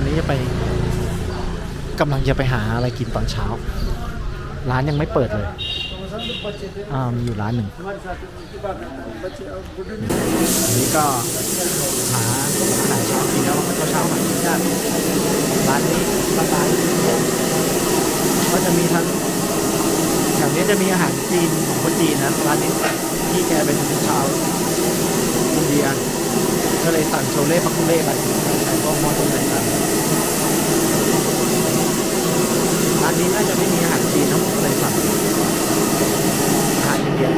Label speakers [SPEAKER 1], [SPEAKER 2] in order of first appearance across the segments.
[SPEAKER 1] อนนี้จะไปกำลังจะไปหาอะไรกินตอนเช้า ร้านยังไม่เปิดเลยอ่ามีอยู่ร้านหนึ่งอันนี้ก็หาอาหารเช้ากินแล้วเช้าเช้าหากินยากร้านนี้สไตล์ก็จะมีทั้งอย่างนี้จะมีอาหารจีนของคนจีนนะร้านนี้ที่แกเป็นชาวอินเดียก็เลยสั่งโชเล่ปักกุเล่ไปใช้ก็มอตรงไหนกั นี้น่าจะไม่มีอาหารจีนทั้งหมดเลยสั่งอาหารอินเดีย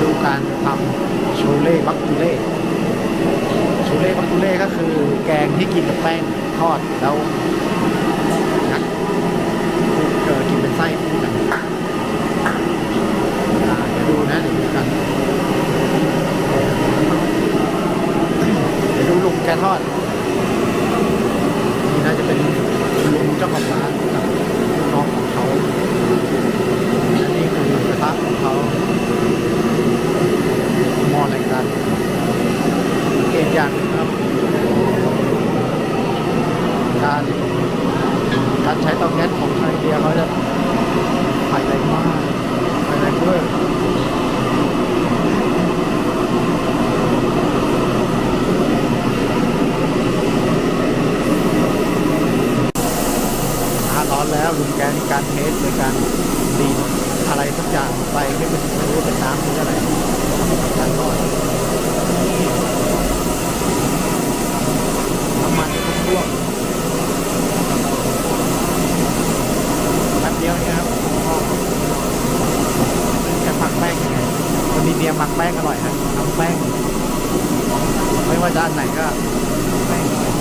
[SPEAKER 1] ดูการทำชูเล่บักตุเล่ชูเล่บักตุเล่ก็คือแกงที่กินกับแป้งทอดแล้วยัดเกิดกินเป็นไส้คู่กัน อ่าเดี๋ยวดูนะเดี๋ยวดูกัน เดี๋ยวดูลุงแกทอด นี่น่าจะเป็นลุงเจ้าของร้านกับลูกน้องของเขาและนี่คือกระทะของเขาหม้ออะไรกันสังเกตอย่างหนึงครับ การการใช้เตาแก๊สของทางอินเดียเขาจะไฟแรงมากไฟแรงเวอร์อ่าร้อนแล้วลุงแกมีการเทสด้วยการดีดอะไรสักอย่างไปไม่เป็นไม่รู้เป็นน้ำหรืออะไรการทอดน้ำมันก็ท่วมแป๊บเดียวเนี่ยครับจะหมักแป้งยังไงคนอินเดีย หมักแป้งอร่อยฮะทำแป้ง ไม่ว่าจะอันไหนก็แป้งอร่อย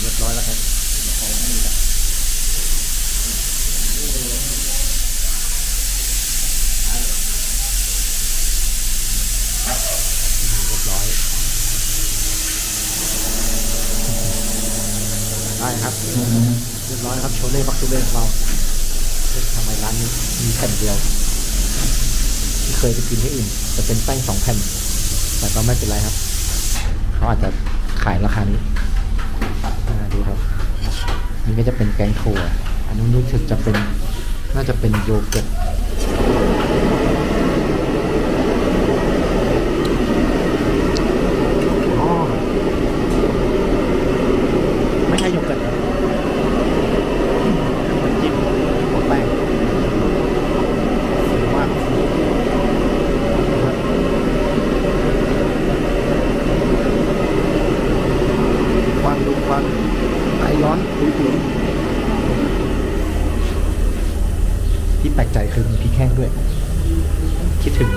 [SPEAKER 1] เรียบร้อยแล้วครับเรียบร้อยได้ครับเรียบร้อยครับโชเล่บักตูเล่ของเราทำไมร้านนี้มีแผ่นเดียว เคยไปกินที่อื่นจะเป็นแป้งสองแผ่น แต่ก็ไม่เป็นไรครับ เขาอาจจะขายราคานี้ดูครับ นี่ก็จะเป็นแกงถั่วอันนู้นรู้สึกจะเป็นน่าจะเป็นโยเกิร์ต อ๋อไม่ใช่โยเกิร์ตนะเหมือนจิ้มหัวแป้งมากควันดูควันไอร้อนปุ๋ยๆที่แปลกใจคือมีพริกแห้งด้วย คิ ดถึง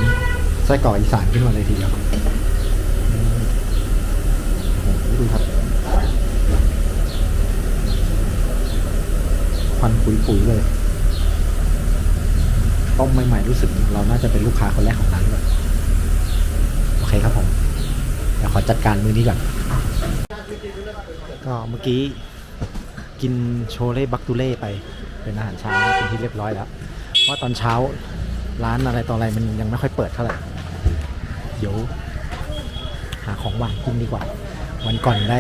[SPEAKER 1] ไส้กรอกอีสานขึ้นมาเลยทีเดียวดูครับควันปุ๋ยๆเลยต้มใหม่ๆรู้สึกเราน่าจะเป็นลูกค้าคนแรกของร้านเลยโอเคครับผมเดี๋ยวขอจัดการมือนี้ก่อนก็เมื่อกี้กินโชเล่บักตูเล่ไปเป็นอาหารเช้าเป็นที่เรียบร้อยแล้วเพราตอนเช้า ร้านอะไรต่ออะไรมันยังไม่ค่อยเปิดเท่าไหร่ เดี๋ยว หาของหวานกินดีกว่า วันก่อนได้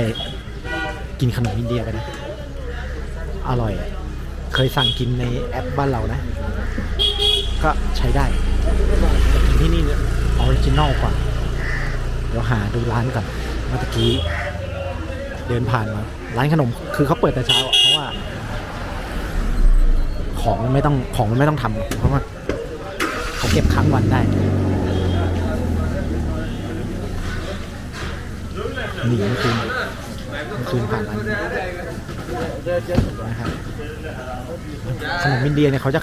[SPEAKER 1] กินขนมอินเดียไปนะ อร่อย เคยสั่งกินในแอปบ้านเรานะ ก็ใช้ได้แต่กินที่นี่เนี่ยออริจินอลกว่า เดี๋ยวหาดูร้านก่อนเมื่อกี้ เดินผ่านมา ร้านขนมคือเขาเปิดแต่เช้า เพราะว่า ของมันไม่ต้องของมันไม่ต้องทำเพราะว่า เก็บค้างวันได้ หนีเมื่อคืนเมื่อคืนผ่านร้านนะครับขนมอินเดียเนี่ยเขาจะ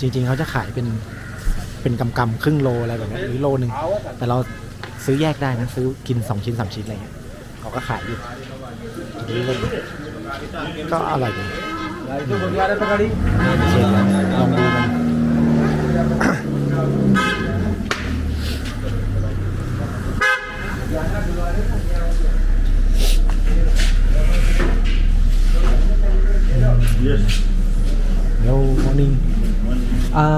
[SPEAKER 1] จริง ๆ เขาจะขายเป็นเป็นกำกำๆครึ่งโลอะไรแบบนี้หรือโลหนึ่งแต่เราซื้อแยกได้นะซื้อกินสองชิ้นสามชิ้นอะไรเงี้ยเขาก็ขายอยู่ก็อร่อยดีลองดูกัน Hello morning อ่า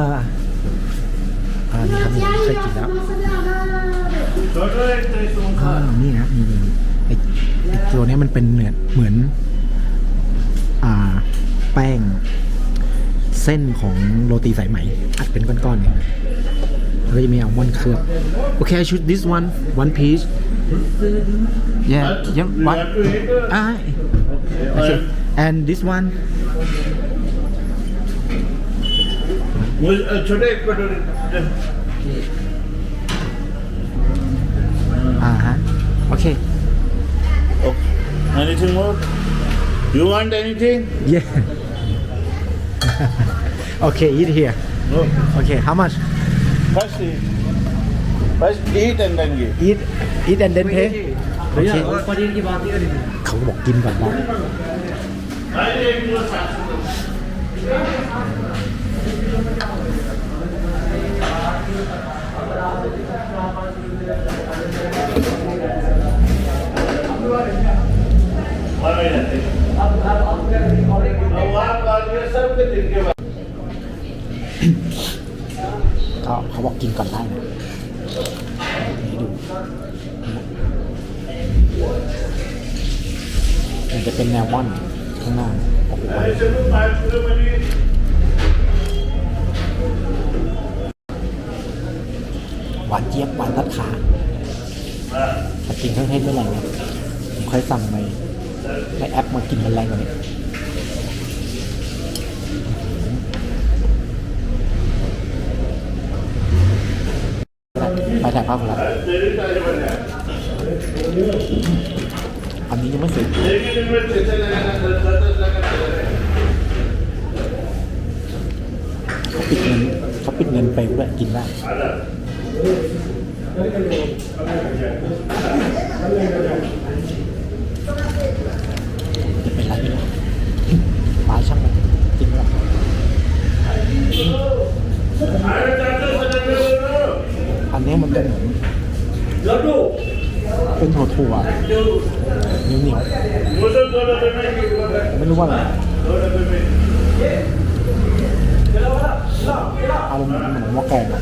[SPEAKER 1] อ่านี่ครับนี่เคยกินแล้วอ่านี่นะนี่นี่ไอตัวนี้มันเป็นเหมือนเหมือน อ่า แป้ง เส้นของโรตีสายไหม อัดเป็นก้อนๆเนี่ยแล้วก็จะมีอัลมอนด์เคลือบ โอเค I shoot this one one piece yeah yeah
[SPEAKER 2] one
[SPEAKER 1] ah okay and this one Uh, today, uh -huh. okay.
[SPEAKER 2] okay. Anything more? You want anything?
[SPEAKER 1] Yeah. okay, eat here.
[SPEAKER 2] No.
[SPEAKER 1] Okay, how much?
[SPEAKER 2] First eat. First eat and then give.
[SPEAKER 1] Eat, eat and then pay. Okay. เขาบอกกินก่อน
[SPEAKER 2] นะ
[SPEAKER 1] ก็เขาบอกกินก่อนได้นะให้ดูมันจะเป็นแนวม่อนข้างหน้าโอ้โหหวานเจี๊ยบหวานตัดขาแต่กินเครื่องเทศไม่แรงนะผมเคยสั่งในในแอปมากินมันแรงกว่านี้ ถ่ายภาพกันแล้วอันนี้ยังไม่เสร็จเขาปิดเงินเขาปิดเงินไปด้วยกินได้จะเป็นไรไม่รู้ปลาช่างมันจริงหรออั นนี้มันเป็นเหมือนเป็นถั่วถั่วๆเหนียวเหนียวไม่รู้ว่าอะไรอารมณ์เหมือนหม้อแกงอะ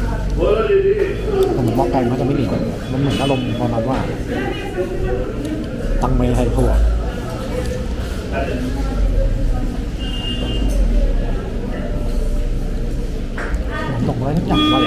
[SPEAKER 1] เหมือนหม้อแกงเขาจะไม่เหนียวมันเหมือนอารมณ์ประมาณว่า ตังเมไทยถั่วตกอะไรทุกอย่างว่า